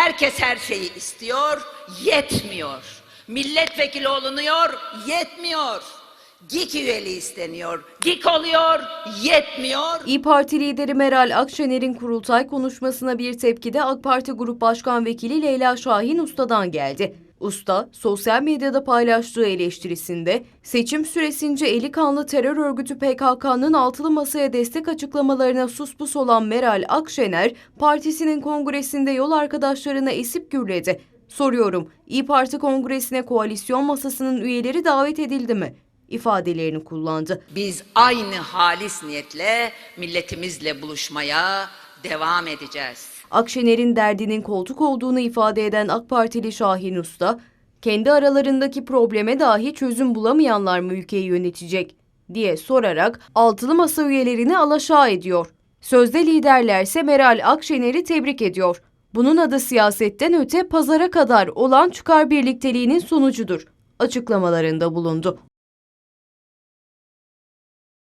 Herkes her şeyi istiyor, yetmiyor. Milletvekili olunuyor, yetmiyor. GİK üyeliği isteniyor, GİK oluyor, yetmiyor. İyi Parti lideri Meral Akşener'in kurultay konuşmasına bir tepki de AK Parti Grup Başkan Vekili Leyla Şahin Usta'dan geldi. Usta, sosyal medyada paylaştığı eleştirisinde seçim süresince eli kanlı terör örgütü PKK'nın altılı masaya destek açıklamalarına suspus olan Meral Akşener, partisinin kongresinde yol arkadaşlarına esip gürledi. Soruyorum, İyi Parti kongresine koalisyon masasının üyeleri davet edildi mi? ifadelerini kullandı. Biz aynı halis niyetle milletimizle buluşmaya devam edeceğiz. Akşener'in derdinin koltuk olduğunu ifade eden AK Partili Şahin Usta, kendi aralarındaki probleme dahi çözüm bulamayanlar mı ülkeyi yönetecek diye sorarak altılı masa üyelerini alaşağı ediyor. Sözde liderlerse Meral Akşener'i tebrik ediyor. Bunun adı siyasetten öte pazara kadar olan çıkar birlikteliğinin sonucudur açıklamalarında bulundu.